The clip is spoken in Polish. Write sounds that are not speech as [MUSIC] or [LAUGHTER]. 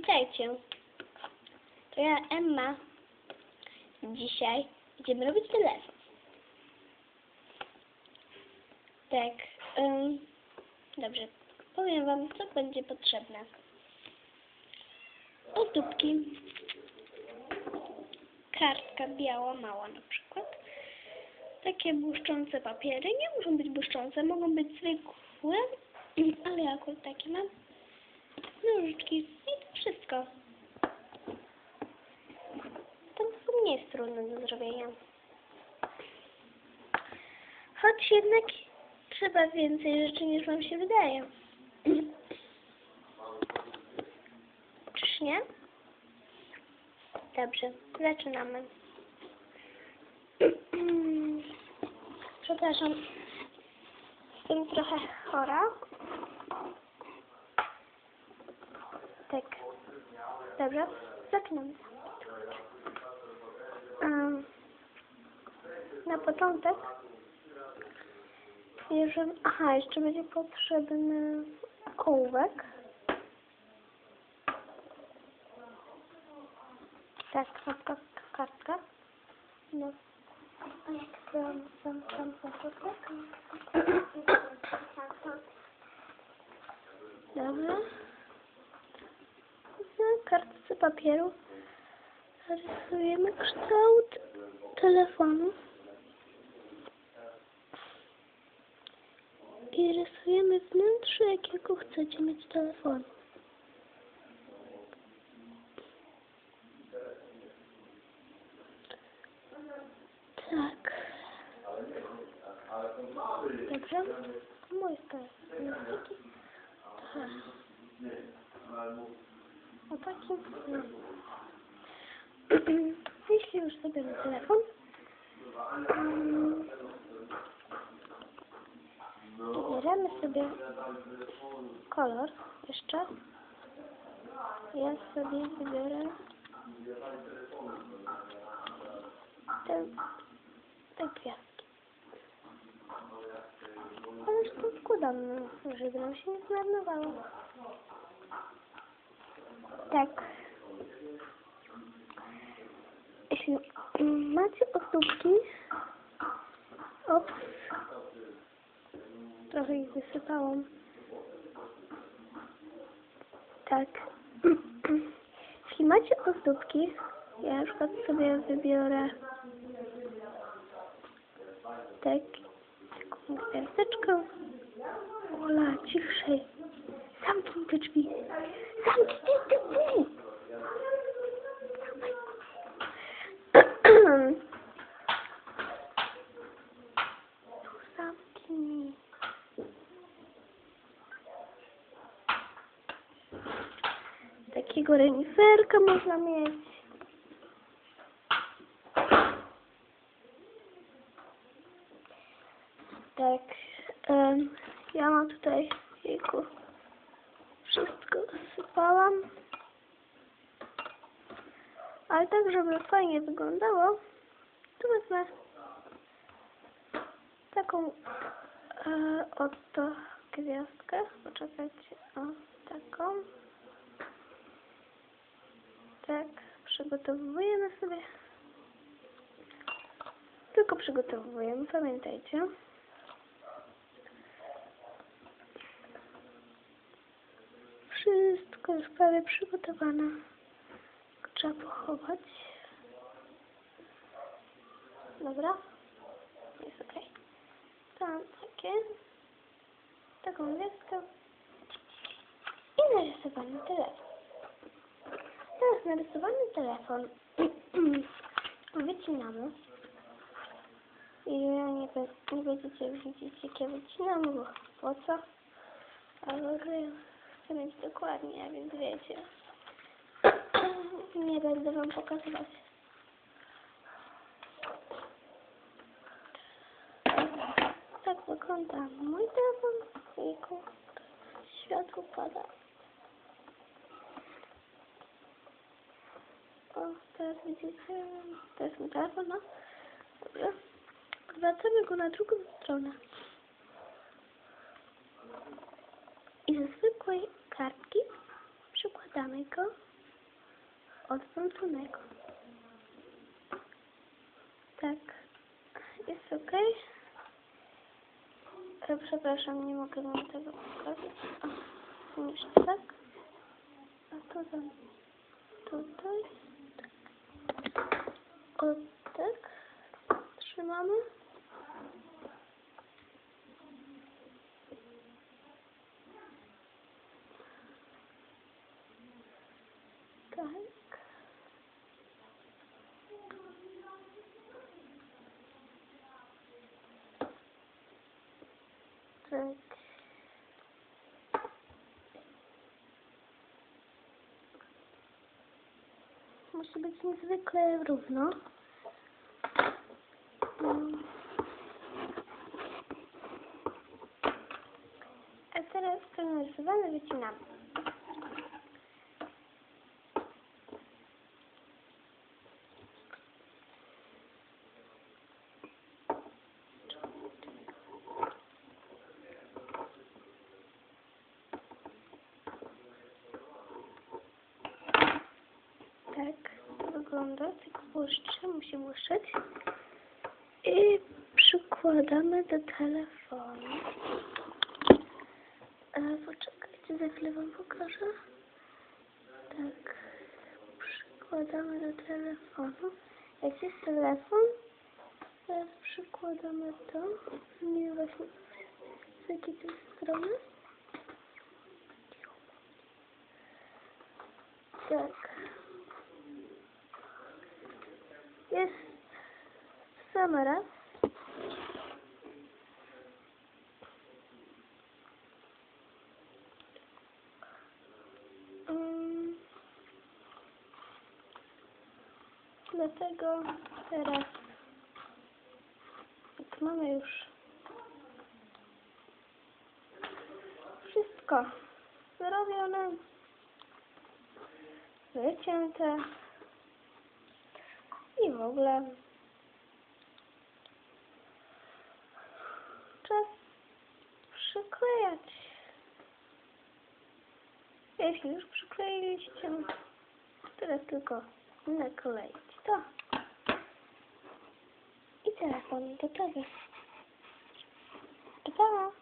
Witajcie. To ja, Emma. Dzisiaj będziemy robić telefon. Tak. dobrze. Powiem Wam, co będzie potrzebne. Ozdóbki. Kartka biała, mała na przykład. Takie błyszczące papiery. Nie muszą być błyszczące, mogą być zwykłe, [CLEARS THROAT] ale ja akurat takie mam. Nożyczki wszystko. To w sumie jest trudne do zrobienia. Choć jednak trzeba więcej rzeczy niż wam się wydaje. Czyż nie? Dobrze, zaczynamy. Przepraszam, jestem trochę chora. Tak. Dobrze, zaczynamy. Na początek bierzemy... Aha, jeszcze będzie potrzebny ołówek. Tak, kartka, kartka. No. Jak tam, tam, tam, tam, Dobrze. Papieru rysujemy kształt telefonu. I rysujemy wnętrze, jakiego chcecie mieć telefonu. Tak. Dobrze? Mój telefon. Tak. O taki. No. [CLEARS THROAT] Jeśli już sobie na telefon, mm, wybieramy sobie kolor jeszcze. Ja sobie wybiorę te, te gwiazdki. Ale to składam, żeby nam się nie zmarnowało. Tak. Jeśli macie ozdóbki, ops, trochę ich wysypałam. Tak. [CLEARS THROAT] Jeśli macie ozdóbki, ja na przykład sobie wybiorę tak, taką gwiazdeczkę. Ola, ciszej. Zamknij te drzwi. Zamknij te drzwi. Zamknij. Takiego reniferka można mieć. Tak. em, ja mam tutaj jejku. Wszystko sypałam. Ale tak, żeby fajnie wyglądało, to wezmę taką e, oto gwiazdkę. Poczekajcie, o taką. Tak, przygotowujemy sobie. Tylko przygotowujemy, pamiętajcie. Wszystko jest prawie przygotowane. Tylko Trzeba pochować. Dobra? Jest ok. Tam takie. Taką gwiazdkę. I narysowany telefon. Teraz narysowany telefon [CLEARS THROAT] wycinamy. I nie, nie będziecie widzieć jak ja wycinam, bo po co? Ale chcę mieć dokładnie, więc wiecie. Nie będę wam pokazywać. Tak wygląda mój telefon. Jejku, światło pada. O, teraz widzicie, to jest mój telefon, no. Dobra. Odwracamy go na drugą stronę. I ze zwykłej kartki przykładamy go odwróconego. Tak. Jest ok. E, Przepraszam, nie mogę wam tego pokazać. O, jeszcze tak. A to tam. Tutaj. Tak. O, tak. Trzymamy. Tak. Tak. Musi być niezwykle równo. A teraz to narysowane wycinamy. Tak to wygląda, tylko błyszczy, musi błyszczeć. I przykładamy do telefonu. E, poczekajcie, za chwilę wam pokażę. Tak, przykładamy do telefonu. Jak jest telefon, teraz przykładamy to. Nie właśnie z jakiej strony. Tak. Jest sam raz. Mm. Dlatego teraz jak mamy już wszystko zrobione, wycięte i w ogóle czas przyklejać. Jeśli już przykleiliście, teraz tylko nakleić to. I telefon gotowy. Pa!